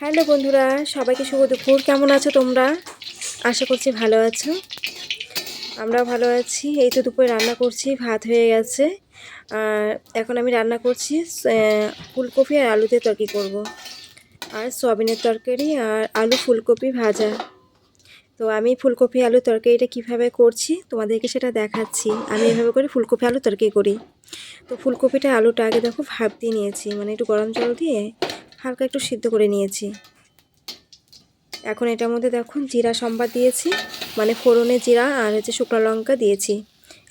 Hello বন্ধুরা, সবাইকে শুভ দুপুর। কেমন আছো তোমরা? আশা করছি ভালো আছো। আমরাও ভালো আছি। এই তো দুপুরে রান্না করছি, ভাত হয়ে গেছে। আর এখন আমি রান্না করছি ফুলকপি আর আলুতে তরকারি করব। আর সয়াবিনের তরকারি আর আলু ফুলকপি ভাজা। তো আমি ফুলকপি, আলু তরকারিটা কীভাবে করছি, তোমাদেরকে সেটা দেখাচ্ছি। আমি এভাবে করে ফুলকপি, আলু তরকারি করি। তো ফুলকপিটা, আলুটা আগে দেখো ভাপ দিয়ে নিয়েছি। মানে একটু গরম জল দিয়ে হালকা একটু সিদ্ধ করে নিয়েছি। এখন এটার মধ্যে দেখুন, জিরা, সম্বাদ দিয়েছি মানে ফোড়নে জিরা আর হচ্ছে শুকনো লঙ্কা দিয়েছি।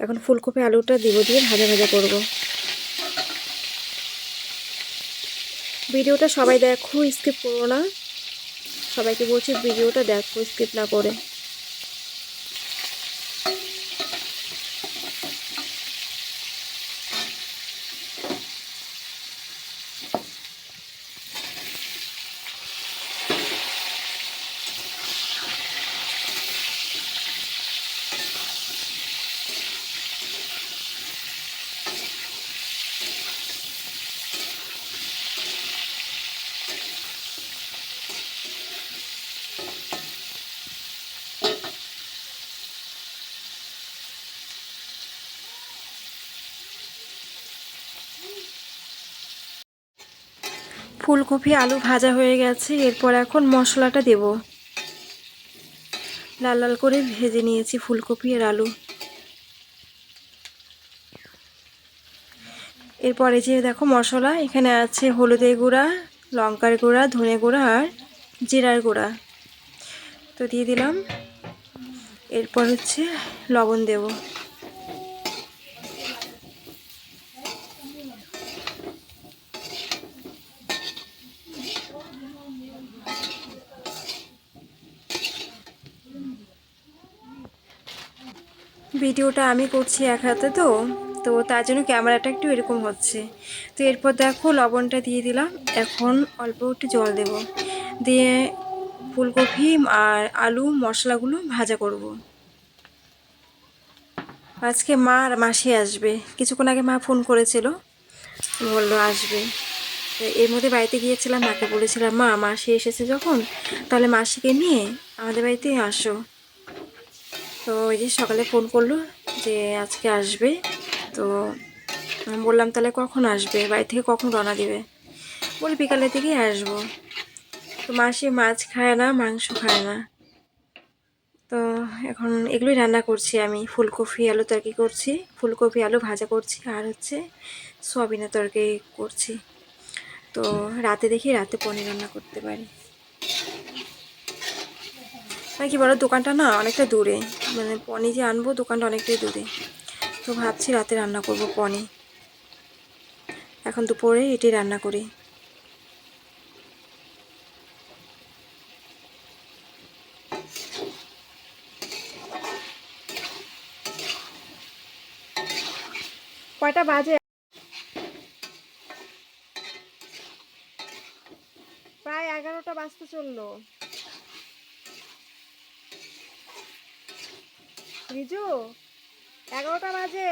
এখন ফুলকপি, আলুটা দিব দিয়ে ভাজা ভাজা করব। ভিডিওটা সবাই দেখো, স্কিপ করো না। সবাইকে বলছি, ভিডিওটা দেখো, স্কিপ না করে। ফুলকপি, আলু ভাজা হয়ে গেছে। এরপর এখন মশলাটা দেব। লাল লাল করে ভেজে নিয়েছি ফুলকপি আর আলু। এরপরে যে দেখো মশলা, এখানে আছে হলুদের গুঁড়া, লঙ্কার গুঁড়া, ধনে গুঁড়া আর জিরার গুঁড়া। তো দিয়ে দিলাম। এরপর হচ্ছে লবণ দেব। ভিডিওটা আমি করছি এক হাতে তো তো তার জন্য ক্যামেরাটা একটু এরকম হচ্ছে। তো এরপর দেখো লবণটা দিয়ে দিলাম। এখন অল্প একটু জল দেব। দিয়ে ফুলকপি আর আলু মশলাগুলো ভাজা করব। আজকে মা আর মাসি আসবে। কিছুক্ষণ আগে মা ফোন করেছিল। বলল, আসবে। এর মধ্যে বাড়িতে গিয়েছিলাম, মাকে বলেছিলাম, মা, মাসি এসেছে যখন, তাহলে মাসিকে নিয়ে আমাদের বাড়িতে আসো। তো ওই যে সকালে ফোন করল যে আজকে আসবে, তো আমি বললাম, তাহলে কখন আসবে? বাড়ি থেকে কখন রওনা দিবে? বলে, বিকালের দিকেই আসব। তো মাসি মাছ খায় না, মাংস খায় না। তো এখন এগুলোই রান্না করছি আমি। ফুলকপি, আলু তরকারি করছি, ফুলকপি, আলু ভাজা করছি, আর হচ্ছে সয়াবিনের তরকারি করছি। তো রাতে দেখি রাতে পনির রান্না করতে পারি। মানে কি বলো, দোকানটা না অনেকটা দূরে। মানে পনি যে আনব, দোকানটা অনেকটাই দূরে। তো ভাবছি রাতে রান্না করব পনি এখন দুপুরে এটি রান্না করি। কয়টা বাজে? প্রায় এগারোটা বাজতে চলল। রিজু এগারোটা বাজে।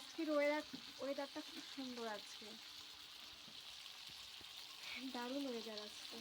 আজকের ওয়েদার ওয়েদারটা খুব সুন্দর আজকে। দারুণ ওয়েদার আজকে।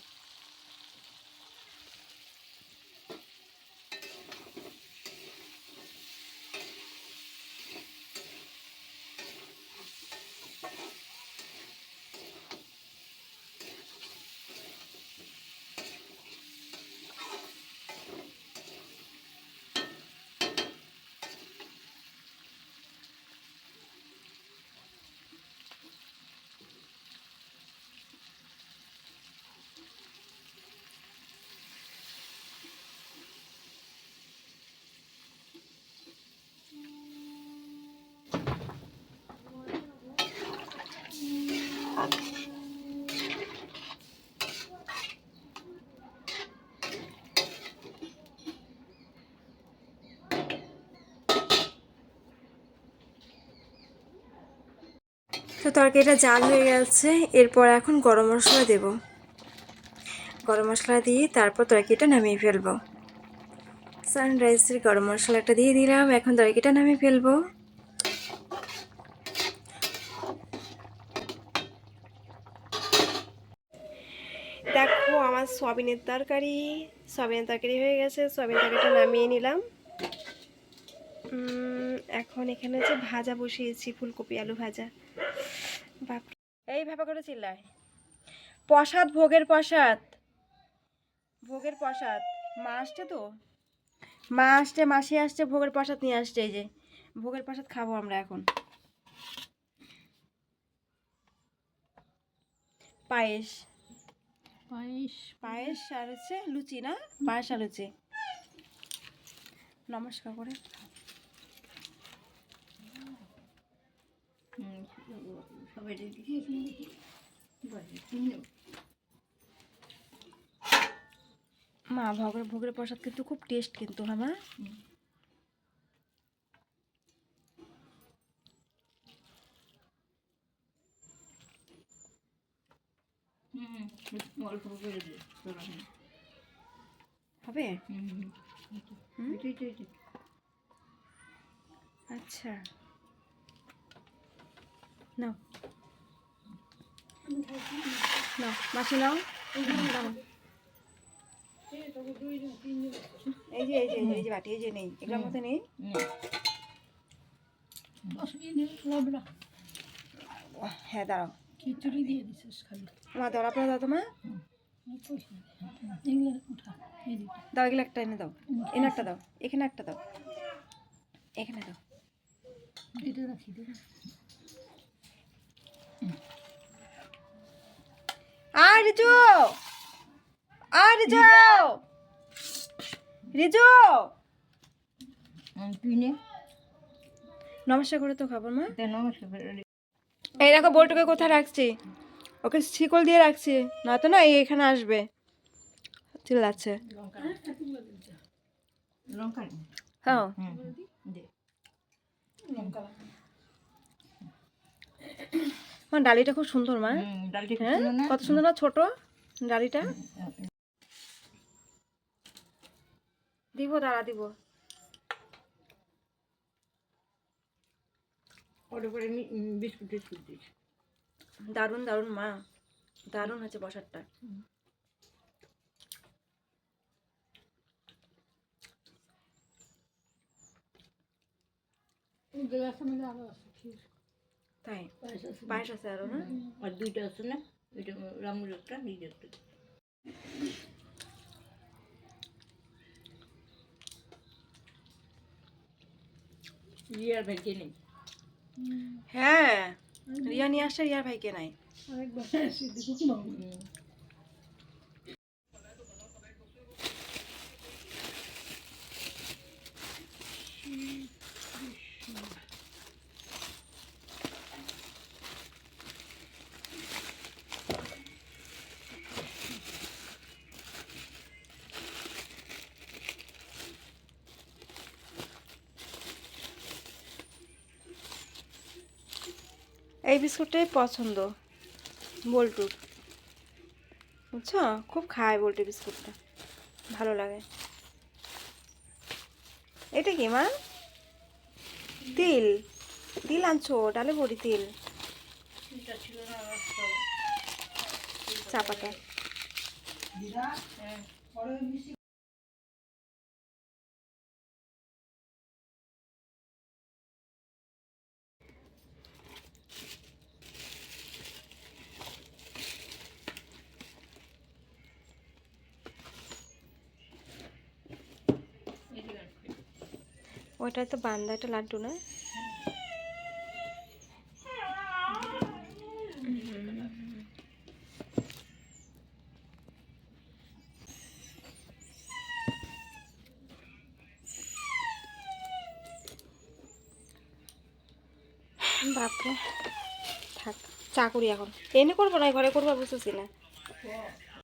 তরকারিটা জাল হয়ে গেছে, এরপর এখন গরম মশলা দেব। গরম মশলা দিয়ে তারপর তরকারিটা নামিয়ে ফেলব। সানরাইসের গরম মশলাটা দিয়ে দিলাম, এখন তরকারিটা নামিয়ে ফেলব। দেখো, আমার সয়াবিনের তরকারি সয়াবিনের তরকারি হয়ে গেছে সয়াবিন তরকারিটা নামিয়ে নিলাম। এখন এখানে যে ভাজা বসিয়েছি, ফুলকপি, আলু ভাজা। এই ভাবে করে চিল্লায়। প্রসাদ ভোগের প্রসাদ। ভোগের প্রসাদ। মা আসছে তো? মা আসছে মাসি আসছে ভোগের প্রসাদ নিয়ে আসছে এই যে। ভোগের প্রসাদ খাব আমরা এখন। পায়েস। পায়েস। পায়েস আর হচ্ছে লুচি না? পায়েস আর লুচি। নমস্কার করে। দেখি। মা ভোগের ভোগের প্রসাদ কিন্তু খুব টেস্ট কিন্তু হ্যাঁ মা? অল্প করে হবে। আচ্ছা। নাও। নাও মাসি নাও। এই যে এই যে এই যে, বাটি এই যে নেই। এগুলোর মধ্যে নেই। হ্যাঁ দাঁড়াও। খিচুড়ি দিয়ে দিছিস খালি। মা দাও আপনার দাও তো মা এগুলো উঠা এদিকে দাও এগুলো একটা এনে দাও। এনে একটা দাও। এখানে একটা দাও। এখানে দাও। এটা রাখি দে রিজু! আর রিজু! রিজু! তুই নে নমস্কার করে তো খাবার মা। নমস্কার এই দেখো বলটুকে কোথায় রাখছি? ওকে শিকল দিয়ে রাখছি। না তো না এখানে আসবে। চিল্লাচ্ছে হ্যাঁ। লঙ্কা মা ডালিটা খুব সুন্দর মা। হ্যাঁ? কত সুন্দর না ছোট ডালিটা? দিব দাঁড়া দিব। মি- দারুণ দারুণ মা। দারুণ হচ্ছে বসারটা। তাই? পায়েস আছে আরও না? আর দুইটা আছে না? ওইটা রামুর একটা নিজের একটা। রিয়ার ভাইকে নেই? হ্যাঁ রিয়া নিয়ে আসছে রিয়ার ভাইকে নাই। এই বিস্কুটটাই পছন্দ বল্টুর বুঝছ? খুব খায় বল্টু বিস্কুটটা। ভালো লাগে। এটা কি, মা? তিল। তিল আনছো? ডালে বড়ি তিল। চা পাতা ওইটা তো বান্দা একটা লাড্ডু না? বাপরে, থাক, চা করি এখন। এনে করব না ঘরে করব, বুঝতেছি না।